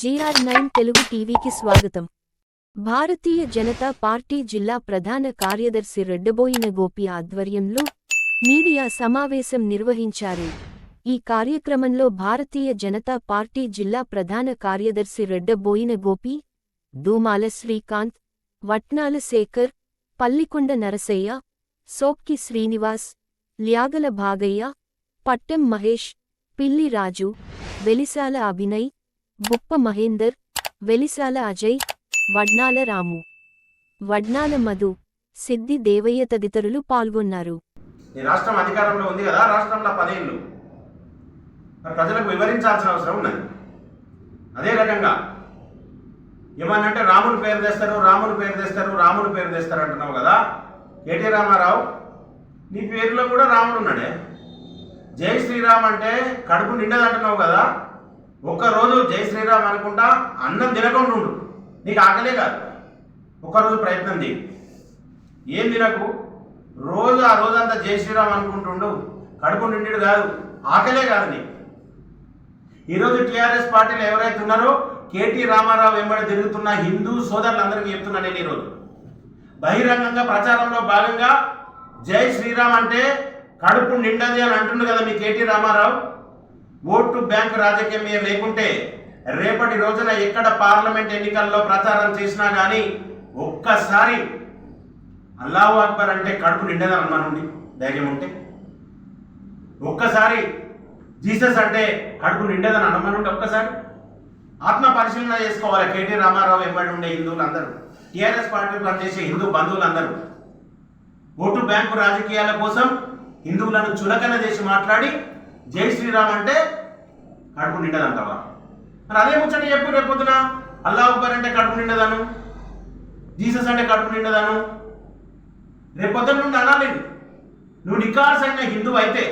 GR nine Telugu టీవీకి స్వాగతం. Bharatiya Janata party జిల్లా ప్రధాన కార్యదర్శి రెడ్డబోయిన గోపి ఆధ్వర్యంలో మీడియా సమావేశం నిర్వహించారు. ఈ కార్యక్రమంలో భారతీయ జనతా పార్టీ జిల్లా ప్రధాన కార్యదర్శి రెడ్డబోయిన గోపి దూమాల శ్రీకాంత్ వట్నాల శేఖర్ పల్లికొండ నరసయ్య సోక్కి శ్రీనివాస్ ల్యాగల భాగయ్య పట్టెం మహేష్ పిల్లి రాజు వెలిసాల అభినయ్ బుప్ప మహేందర్ వెలిసాల అజయ్ వడ్నాల రాము. వడ్నాల మధు సిద్ధి దేవయ్య తదితరులు పాల్గొన్నారు. ఈ రాష్ట్రం అధికారంలో ఉంది కదా రాష్ట్రంలో పదేళ్ళు. ప్రజలకు వివరించాల్సిన అవసరం ఉన్నది. అదే రకంగా ఏమనంటే రాముని పేరు తెస్తారు రాముని పేరు తెస్తారు రాముని పేరు తెస్తారు అంటున్నావు కదా. కేటీ రామారావు నీ పేరులో కూడా రాముడు ఉన్నాడే. జై శ్రీరామ్ అంటే కడుపు నిండదంటున్నావు కదా. ఒక్కరోజు జై శ్రీరామ్ అనుకుంటా అన్నం తినకుండా ఉండు నీకు ఆకలే కాదు. ఒకరోజు ప్రయత్నం చేయి. ఏం తినకు? రోజు ఆ రోజంతా జై శ్రీరామ్ అనుకుంటుండు. కడుపు నిండు కాదు. ఆకలే కాదు నీకు. ఈరోజు టీఆర్ఎస్ పార్టీలో ఎవరైతే ఉన్నారో కేటీ రామారావు వెంబడి తిరుగుతున్న హిందూ సోదరులందరికీ చెప్తున్నా నేను ఈరోజు. బహిరంగంగా ప్రచారంలో భాగంగా జై శ్రీరామ్ అంటే కడుపు నిండది అని అంటుండు కదా మీ K T Ramarao. Vote bank రాజకీయం లేకుంటే రేపటి రోజున ఎక్కడ పార్లమెంట్ ఎన్నికల్లో ప్రచారం చేసినా కానీ ఒక్కసారి అల్లాహు అక్బర్ అంటే కడుపు నిండదని అనుమానుండి ధైర్యం ఉంటే. ఒక్కసారి జీసస్ అంటే కడుపు నిండదని అనుమానుండి ఒక్కసారి? ఆత్మ పరిశీలన చేసుకోవాలి. కేటీ రామారావు వెంబడి ఉండే హిందువులందరూ టీఆర్ఎస్ పార్టీ పనిచేసే హిందూ బంధువులందరూ ఓటు బ్యాంకు రాజకీయాల కోసం హిందువులను చులకన చేసి మాట్లాడి జై శ్రీరామ్ అంటే కడుపు నిండదంటావా? మరి అదే ముచ్చట చెప్పు రేపొద్దున అల్లా ఉబ్బర్ అంటే కడుపు నిండదాను. జీసస్ అంటే కడుపు నిండదాను. రేపొద్దున నుండి అనాలి. నువ్వు నికార్స్ అయిన హిందువు అయితే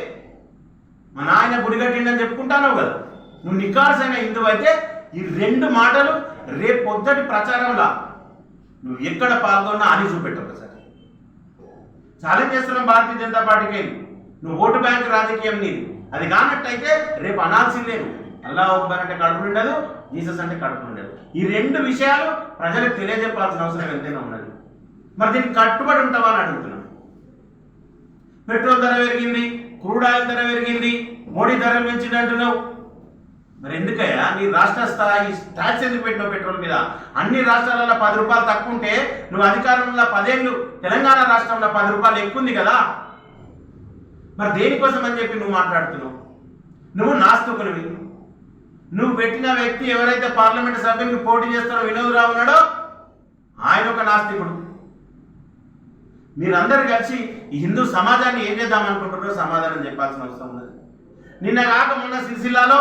మా నాయన గుడి కట్టిండని చెప్పుకుంటాను కదా. నువ్వు నికార్స్ అయిన హిందువు అయితే ఈ రెండు మాటలు రేపు పొద్దుటి నువ్వు ఎక్కడ పాల్గొన్నా అని చూపెట్టు ఒకసారి. ఛాలెంజ్ చేస్తున్నాం భారతీయ జనతా పార్టీకి. నువ్వు ఓటు బ్యాంక్ రాజకీయం నీది. అది కానట్టయితే రేపు అనాల్సిందే అల్లా అక్బర్ అంటే కడుపు ఉండదు జీసస్ అంటే కడుపు ఉండదు ఈ రెండు విషయాలు ప్రజలకు తెలియజెప్పాల్సిన అవసరం ఎంతైనా ఉన్నది. మరి దీనికి కట్టుబడి ఉంటావా అని అడుగుతున్నాను పెట్రోల్ ధర పెరిగింది క్రూడ్ ఆయిల్ ధర పెరిగింది మోడీ ధర పెంచింది అంటున్నావు. మరి ఎందుకయ్యా? నీ రాష్ట్ర స్థాయి ట్యాక్స్ ఎందుకు పెట్టినావు పెట్రోల్ మీద? అన్ని రాష్ట్రాలలో పది రూపాయలు తక్కువ ఉంటే నువ్వు అధికారంలో పదేళ్ళు తెలంగాణ రాష్ట్రంలో పది రూపాయలు ఎక్కువ ఉంది కదా. మరి దేనికోసం అని చెప్పి నువ్వు మాట్లాడుతున్నావు? నువ్వు నాస్తికునివి. నువ్వు పెట్టిన వ్యక్తి ఎవరైతే పార్లమెంట్ సభ్యునికి పోటీ చేస్తారో వినోద్ రావు ఉన్నాడో ఆయన ఒక నాస్తికుడు. మీరందరూ కలిసి ఈ హిందూ సమాజాన్ని ఏం చేద్దాం అనుకుంటున్నారో సమాధానం చెప్పాల్సిన అవసరం ఉన్నది. నిన్న కాక మొన్న సిరిసిల్లాలో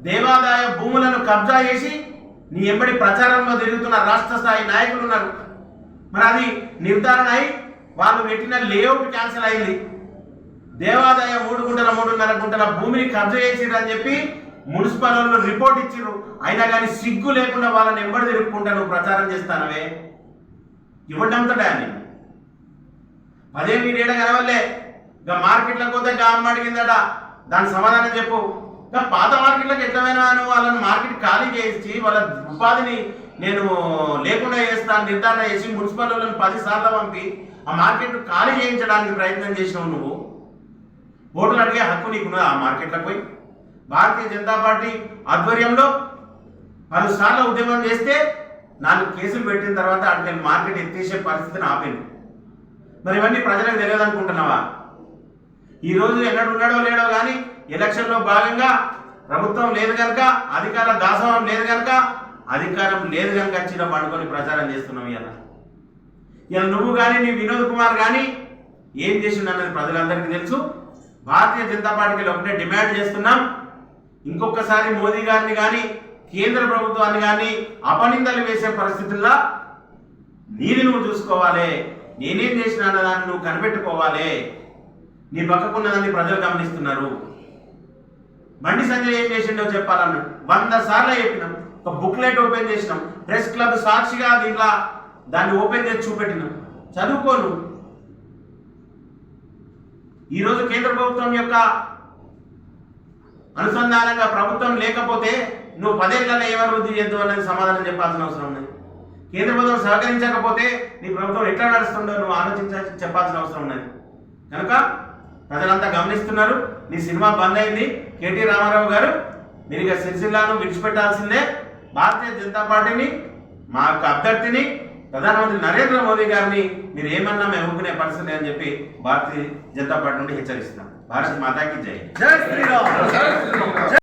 దేవాదాయ భూములను కబ్జా చేసి నీ ఎంబడి ప్రచారంలో తిరుగుతున్న రాష్ట్ర స్థాయి నాయకులు ఉన్నారు. మరి అది నిర్ధారణ అయి వాళ్ళు పెట్టిన లేఅవుట్ క్యాన్సిల్ అయింది. దేవాదాయ మూడు గుంటల మూడున్నర గుంటల భూమిని కబ్జా చేసిరని చెప్పి మున్సిపల్ వాళ్ళు రిపోర్ట్ ఇచ్చిర్రు అయినా కానీ సిగ్గు లేకుండా వాళ్ళని ఎంబడి తిరుగుకుంటా నువ్వు ప్రచారం చేస్తానవే. ఇవ్వడంతో అని? పదే మీడేడ కనవల్లే ఇక మార్కెట్లకు పోతే గా అడిగిందట. దాని సమాధానం చెప్పు. ఇక పాత మార్కెట్లకు ఎట్లమైనా నువ్వు వాళ్ళని మార్కెట్ ఖాళీ చేసి వాళ్ళ ఉపాధిని నేను లేకుండా చేస్తాను నిర్ధారణ చేసి మున్సిపల్ వాళ్ళని పది సార్లు పంపి ఆ మార్కెట్ ఖాళీ చేయించడానికి ప్రయత్నం చేసినావు నువ్వు. ఓట్లు అడిగే హక్కు నీకున్నది ఆ మార్కెట్లకు పోయి? భారతీయ జనతా పార్టీ ఆధ్వర్యంలో పలుసార్లు ఉద్యమం చేస్తే నాలుగు కేసులు పెట్టిన తర్వాత అక్కడికి మార్కెట్ ఎత్తేసే పరిస్థితిని ఆపింది. మరి ఇవన్నీ ప్రజలకు తెలియదు అనుకుంటున్నావా? ఈ రోజు ఎన్నడు ఉన్నాడో లేడో కానీ ఎలక్షన్లో భాగంగా ప్రభుత్వం లేదు కనుక అధికార దాసోహం లేదు కనుక అధికారం లేదు కనుక వచ్చిన పండుకొని ప్రచారం చేస్తున్నావు ఇలా ఇలా నువ్వు కానీ నీ వినోద్ కుమార్ కానీ ఏం చేసిండు అన్నది ప్రజలందరికీ తెలుసు. భారతీయ జనతా పార్టీకి ఒకటే డిమాండ్ చేస్తున్నాం. ఇంకొకసారి మోదీ గారిని కానీ కేంద్ర ప్రభుత్వాన్ని కానీ అపనిందలు వేసే పరిస్థితుల్లో నీది నువ్వు చూసుకోవాలి. నేనేం చేసిన అన్నదాన్ని నువ్వు కనిపెట్టుకోవాలి. నీ పక్కకున్నదాన్ని ప్రజలు గమనిస్తున్నారు. బండి సంజయ్ ఏం చేసిండో చెప్పాలన్నా. వంద సార్లు చెప్పినాం. ఒక బుక్లెట్ ఓపెన్ చేసినాం. ప్రెస్ క్లబ్ సాక్షిగా దీంట్లో దాన్ని ఓపెన్ చేసి చూపెట్టినాం. చదువుకోను. ఈరోజు కేంద్ర ప్రభుత్వం యొక్క అనుసంధానంగా ప్రభుత్వం లేకపోతే నువ్వు పదేళ్ళలో ఏమభివృద్ధి చేద్దావు అనేది సమాధానం చెప్పాల్సిన అవసరం ఉంది కేంద్ర ప్రభుత్వం సహకరించకపోతే నీ ప్రభుత్వం ఎట్లా నడుస్తుందో నువ్వు ఆలోచించాల్సి చెప్పాల్సిన అవసరం ఉన్నది. కనుక ప్రజలంతా గమనిస్తున్నారు. నీ సినిమా బంద్ అయింది. కేటీ రామారావు గారు మీరు ఇక సిరిసిల్లాను విడిచిపెట్టాల్సిందే. భారతీయ జనతా పార్టీని మా యొక్క అభ్యర్థిని ప్రధానమంత్రి నరేంద్ర మోదీ గారిని మీరు ఏమన్నా మేము ఒప్పుకునే పరిస్థితి అని చెప్పి భారతీయ జనతా పార్టీ నుండి హెచ్చరిస్తున్నాం. భారత్ మాతాకి జై. జై శ్రీరామ్. జై